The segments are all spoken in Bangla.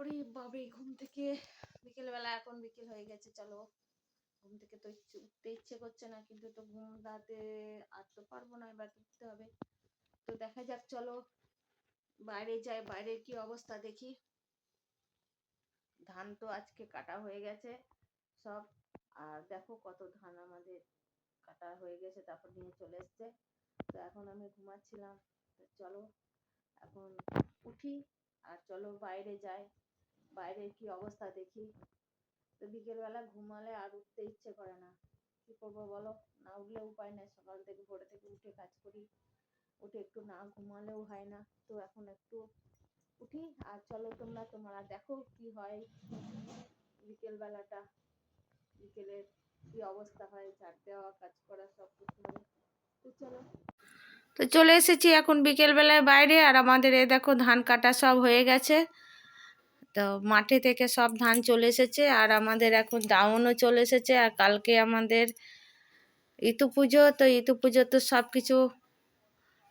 ওরে বাবারে ঘুম থেকে বিকেলবেলা, এখন বিকেল হয়ে গেছে, চলো। ঘুম থেকে তো উঠতে ইচ্ছে করছে না, কিন্তু তো ঘুম রাতে আর তো পারব না, এবার উঠতে হবে। তো দেখা যাক, চলো। বাইরে যাই, বাইরের কি অবস্থা দেখি। ধান তো আজকে কাটা হয়ে গেছে, সব। আর দেখো কত ধান আমাদের কাটা হয়ে গেছে, তারপর নিয়ে চলে এসছে। তো এখন আমি ঘুমাচ্ছিলাম চলো। এখন উঠি, আর চলো বাইরে যাই। বাইরের কি অবস্থা দেখি? তো বিকেলবেলা ঘুমালে আর উঠতে ইচ্ছে করে না। কি করব বলো? না উঠলে উপায় নাই। সকাল থেকে ভোরে থেকে উঠে কাজ করি। উঠে একটু না ঘুমালেও হয় না। তো এখন একটু উঠি। আর চলো তোমরা তোমরা দেখো কি হয় বিকেল বেলাটা বিকেলের কি অবস্থা হয়? ঝাড় দেওয়া, কাজ করা, সব কিছু তো চলো। তো চলে এসেছি এখন বিকেল বেলায় বাইরে। আর আমাদের এই দেখো ধান কাটা সব হয়ে গেছে। তো মাঠে থেকে সব ধান চলে এসেছে আর আমাদের এখন দাউনও চলে এসেছে আর কালকে আমাদের ইতু পুজো, তো ইতু পুজো তো সব কিছু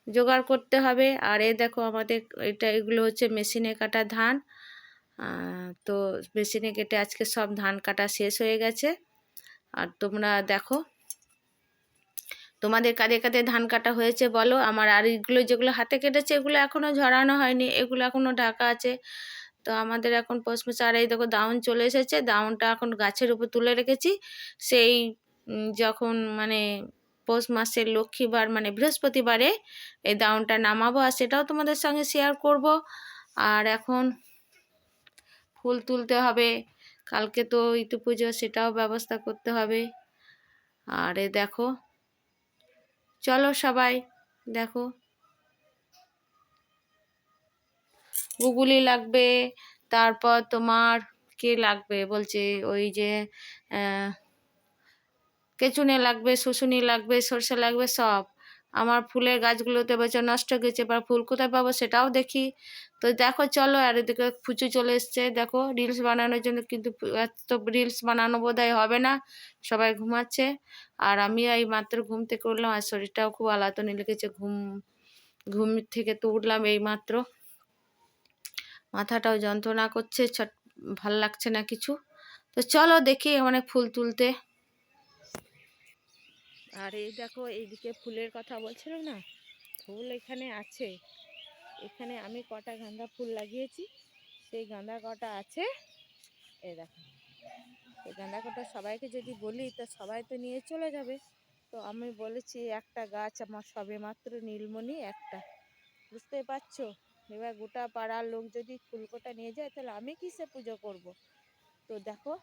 জোগাড় করতে হবে। আর এই দেখো আমাদের এটা, এগুলো হচ্ছে মেশিনে কাটা ধান। তো মেশিনে কেটে আজকে সব ধান কাটা শেষ হয়ে গেছে। আর তোমরা দেখো, তোমাদের কাঁধে কাঁধে ধান কাটা হয়েছে বলো। আমার আর এগুলো যেগুলো হাতে কেটেছে, এগুলো এখনও ঝরানো হয়নি, এগুলো এখনও ঢাকা আছে। তো আমাদের এখন পশমিশা আর এই দেখো দাউন চলে এসেছে। দাউনটা এখন গাছের উপর তুলে রেখেছি। সেই যখন মানে পৌষ মাসের লক্ষ্মীবার মানে বৃহস্পতিবারে এই দাউনটা নামাবো আর সেটাও তোমাদের সঙ্গে শেয়ার করব। আর এখন ফুল তুলতে হবে। কালকে তো ইতু পুজো, সেটাও ব্যবস্থা করতে হবে। আর এ দেখো, চলো সবাই, দেখো। গুগুলি লাগবে, তারপর তোমার কে লাগবে? বলছে ওই যে কেচুনে লাগবে, শুশুনি লাগবে, সরষে লাগবে, সব। আমার ফুলের গাছগুলোতে বছর নষ্ট গেছে, এবার ফুল কোথায় পাবো সেটাও দেখি। তো দেখো, চলো, আর এদিকে ফুচু চলে এসছে। দেখো রিলস বানানোর জন্য কিন্তু এত রিলস বানানো বোধহয় হবে না। সবাই ঘুমাচ্ছে। আর আমি এই মাত্র ঘুম থেকে উঠলাম, আর শরীরটাও খুব আলাতনি লেগেছে। ঘুম ঘুম থেকে তো উঠলাম এই মাত্র। মাথাটাও যন্ত্রণা করছে, ছট, ভালো লাগছে না কিছু। তো চলো দেখি অনেক ফুল তুলতে। আর এই দেখো, এইদিকে ফুলের কথা বলছিলাম না? ফুল এখানে আছে। এখানে আমি কটা গাঁদা ফুল লাগিয়েছি। সেই গাঁদা কটা আছে। এই দেখো। এই গাঁদা কটা সবাইকে যদি বলি, তো সবাই তো নিয়ে চলে যাবে। তো আমি বলেছি, একটা গাছ আমার সবে মাত্র নীলমণি, একটা। বুঝতেই পারছ? এবার গোটা পাড়ার লোক যদি ফুলকোটা নিয়ে যায়, তাহলে আমি কিসে পুজো করব? তো দেখো,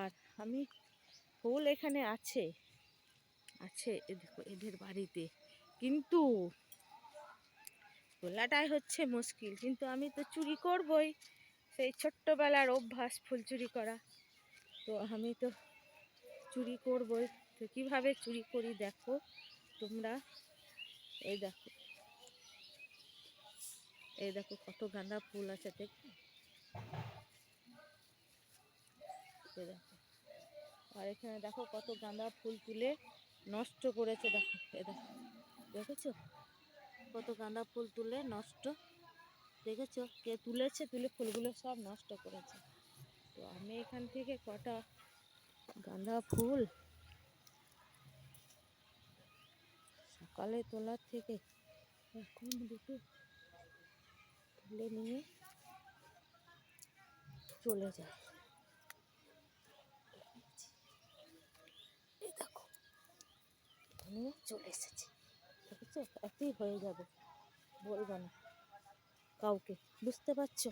আর আমি ফুল এখানে আছে আছে দেখো, এদের বাড়িতে। কিন্তু তোলাটাই হচ্ছে মুশকিল, কিন্তু আমি তো চুরি করবই। সেই ছোট্টবেলার অভ্যাস ফুল চুরি করা। তো আমি তো চুরি করবই। তো কীভাবে চুরি করি দেখো তোমরা। এই দেখো। এই দেখো কত গাঁদা ফুল আছে, দেখো। দেখো। আর এখানে দেখো কত গাঁদা ফুল তুলে নষ্ট করেছে, দেখো এ দেখো। দেখেছ? কত গাঁদা ফুল তুলে নষ্ট। দেখেছ? কে তুলেছে, তুলে ফুলগুলো সব নষ্ট করেছে। তো আমি এখান থেকে কটা গাঁদা ফুল সকালে তোলার থেকে এখন দুটো তুলে নিয়ে চলে যায়। নিয়ে চলে এসেছে। দেখেছ? একই হয়ে যাবে। বলব না কাউকে। বুঝতে পারছ?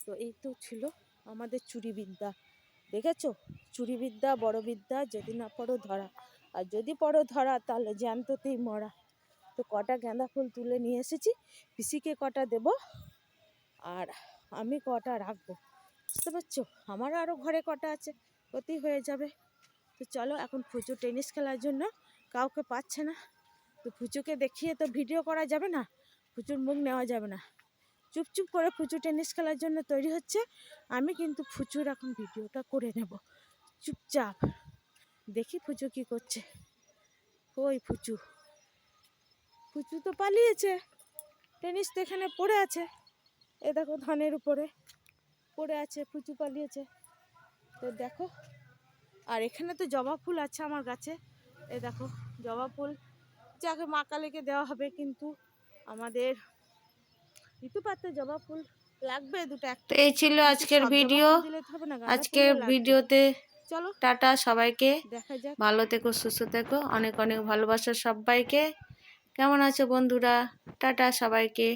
তো এই তো ছিল আমাদের চুরি বিদ্যা দেখেছ? চুরি বিদ্যা বড় বিদ্যা যদি না পড়ো ধরা। আর যদি পড়ো ধরা, তাহলে জ্যান্ততেই মরা। তো কটা গাঁদা ফুল তুলে নিয়ে এসেছি। পিসিকে কটা দেব? আর আমি কটা রাখব? বুঝতে পারছ? আমারও আরও ঘরে কটা আছে, ক্ষতি হয়ে যাবে। তো চলো, এখন ফুচু টেনিস খেলার জন্য কাউকে পাচ্ছে না। তো ফুচুকে দেখিয়ে তো ভিডিও করা যাবে না, ফুচুর মুখ নেওয়া যাবে না। চুপচুপ করে ফুচু টেনিস খেলার জন্য তৈরি হচ্ছে, আমি কিন্তু ফুচুর এখন ভিডিওটা করে নেব। চুপচাপ, দেখি ফুচু কি করছে। ওই ফুচু? ফুচু তো পালিয়েছে, টেনিস তো এখানে পড়ে আছে। এ দেখো ধানের উপরে পড়ে আছে ফুচু পালিয়েছে। তো দেখো আর এখানে তো জবা ফুল আছে আমার গাছে। এ দেখো জবা ফুল যাকে মা কালীকে দেওয়া হবে কিন্তু আমাদের ঋতু পাত্রে জবা ফুল লাগবে দুটো একটা এই ছিল আজকের ভিডিও। আজকের ভিডিওতে চলো টাটা সবাইকে। দেখা যাক। ভালো থেকো সুস্থ থেকো। অনেক অনেক ভালোবাসা সবাইকে। কেমন আছো বন্ধুরা? টাটা সবাইকে।